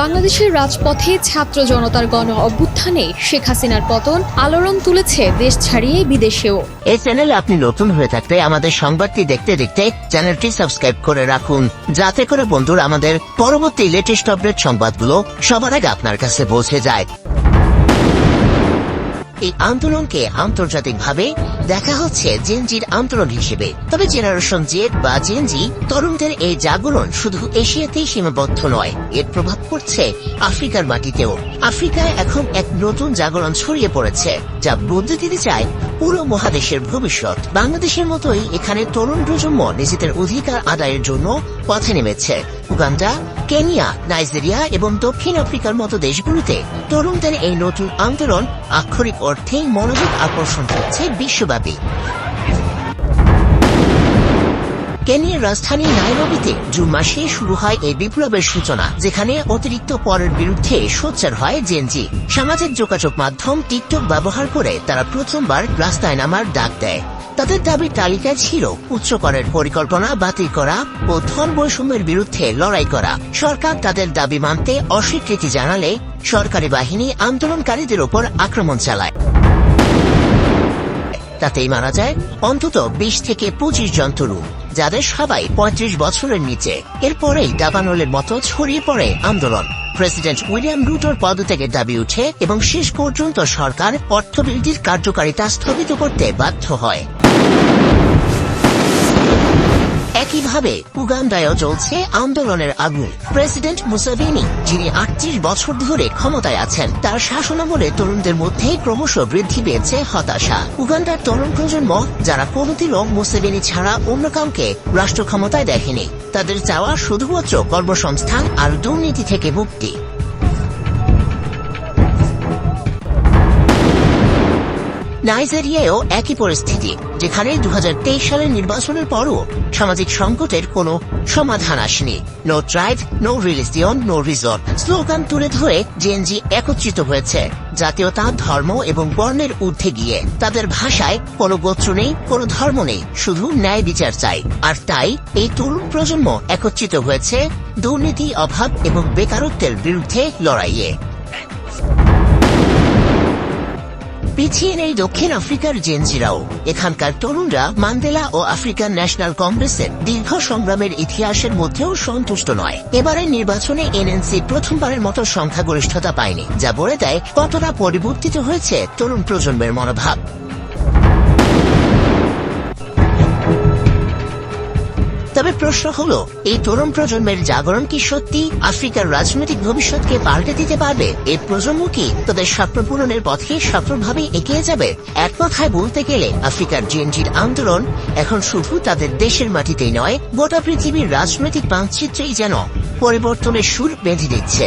বাংলাদেশের রাজপথে ছাত্র জনতার গণ অভ্যুত্থানে শেখ হাসিনার পতন আলোড়ন তুলেছে দেশ ছাড়িয়ে বিদেশেও। এই চ্যানেলে আপনি নতুন হয়ে থাকলে আমাদের সংবাদটি দেখতে দেখতে চ্যানেলটি সাবস্ক্রাইব করে রাখুন, যাতে করে বন্ধুর আমাদের পরবর্তী লেটেস্ট আপডেট সংবাদগুলো সবার আগে আপনার কাছে পৌঁছে যায়। এই আন্দোলনকে আন্তর্জাতিকভাবে দেখা হচ্ছে জেনজির আন্দোলন হিসেবে। তবে জেনারেশন জেড বা জেনজি তরুণদের এই জাগরণ শুধু এশিয়াতেই সীমাবদ্ধ নয়, এর প্রভাব পড়ছে আফ্রিকার মাটিতেও। আফ্রিকায় এখন এক নতুন জাগরণ ছড়িয়ে পড়েছে, যা বদলে দিতে চায় পুরো মহাদেশের ভবিষ্যৎ। বাংলাদেশের মতোই এখানে তরুণ প্রজন্ম নিজেদের অধিকার আদায়ের জন্য পথে নেমেছে। উগান্ডা কেনিয়া, নাইজেরিয়া এবং দক্ষিণ আফ্রিকার মতো দেশগুলোতে তরুণদের এই নতুন আন্দোলন আক্ষরিক অর্থেই মনোযোগ আকর্ষণ করছে বিশ্বব্যাপী। কেনিয়ার রাজধানী নাইরোবিতে জুন মাসে শুরু হয় এই বিপ্লবের সূচনা, যেখানে অতিরিক্ত পরের বিরুদ্ধে সোচ্চার হয় জেনজি সামাজিক যোগাযোগ মাধ্যম টিকটক ব্যবহার করে তারা প্রথমবার রাস্তায় নামার ডাক দেয়। তাদের দাবির তালিকায় ছিল উচ্চ করের পরিকল্পনা বাতিল করা ও ধন বৈষম্যের বিরুদ্ধে লড়াই করা। সরকার তাদের দাবি মানতে অস্বীকৃতি জানালে সরকারি বাহিনী আন্দোলনকারীদের ওপর আক্রমণ চালায়। তাতেই মারা যায়, অন্তত বিশ থেকে পঁচিশ জন তরুণ যাদের সবাই পঁয়ত্রিশ বছরের নিচে। এরপরেই দাবানলের মতো ছড়িয়ে পড়ে আন্দোলন। প্রেসিডেন্ট উইলিয়াম রুটোর পদত্যাগের দাবি উঠে এবং শেষ পর্যন্ত সরকার অর্থবিরতির কার্যকারিতা স্থগিত করতে বাধ্য হয়। একইভাবে উগান্ডায়ও চলছে আন্দোলনের আগুন। প্রেসিডেন্ট মুসাভিনি, যিনি আটত্রিশ বছর ধরে ক্ষমতায় আছেন, তার শাসনামলে তরুণদের মধ্যে ক্রমশ বৃদ্ধি পেয়েছে হতাশা। উগান্ডার তরুণ প্রজন্ম, যারা কোনোদিনও মুসেভিনি ছাড়া অন্য কাউকে রাষ্ট্র ক্ষমতায় দেখেনি, তাদের চাওয়া শুধুমাত্র কর্মসংস্থান আর দুর্নীতি থেকে মুক্তি। নাইজেরিয়ায়ও একই পরিস্থিতি, যেখানে দুই হাজার তেইশ সালের নির্বাচনের পরও সামাজিক সংকটের কোনো সমাধান আসেনি। No tribe, no religion, no resort slogan তুলে ধরে জেনজি একত্রিত হয়েছে। জাতীয়তা, ধর্ম এবং বর্ণের ঊর্ধ্বে গিয়ে তাদের ভাষায় কোনো গোত্র নেই, কোনো ধর্ম নেই, শুধু ন্যায় বিচার চাই। আর তাই এই তরুণ প্রজন্ম একত্রিত হয়েছে দুর্নীতি, অভাব এবং বেকারত্বের বিরুদ্ধে লড়াইয়ে। পিছিয়ে নেই দক্ষিণ আফ্রিকার জেনজিরাও। এখানকার তরুণরা মান্দেলা ও আফ্রিকান ন্যাশনাল কংগ্রেসের দীর্ঘ সংগ্রামের ইতিহাসের মধ্যেও সন্তুষ্ট নয়। এবারের নির্বাচনে এনএনসি প্রথমবারের মতো সংখ্যাগরিষ্ঠতা পায়নি, যা বলে দেয় কতটা পরিবর্তিত হয়েছে তরুণ প্রজন্মের মনোভাব। তবে প্রশ্ন হলো, এই তরুণ প্রজন্মের জাগরণ কি সত্যি? আফ্রিকার রাজনৈতিক ভবিষ্যৎকে পাল্টে দিতে পারবে? এই প্রজন্ম কি তাদের স্বপ্ন পূরণের পথে সফলভাবে এগিয়ে যাবে? এক কথায় বলতে গেলে, আফ্রিকার জেনজির আন্দোলন এখন শুধু তাদের দেশের মাটিতেই নয়, গোটা পৃথিবীর রাজনৈতিক মানচিত্রেই যেন পরিবর্তনের সুর বেঁধে দিচ্ছে।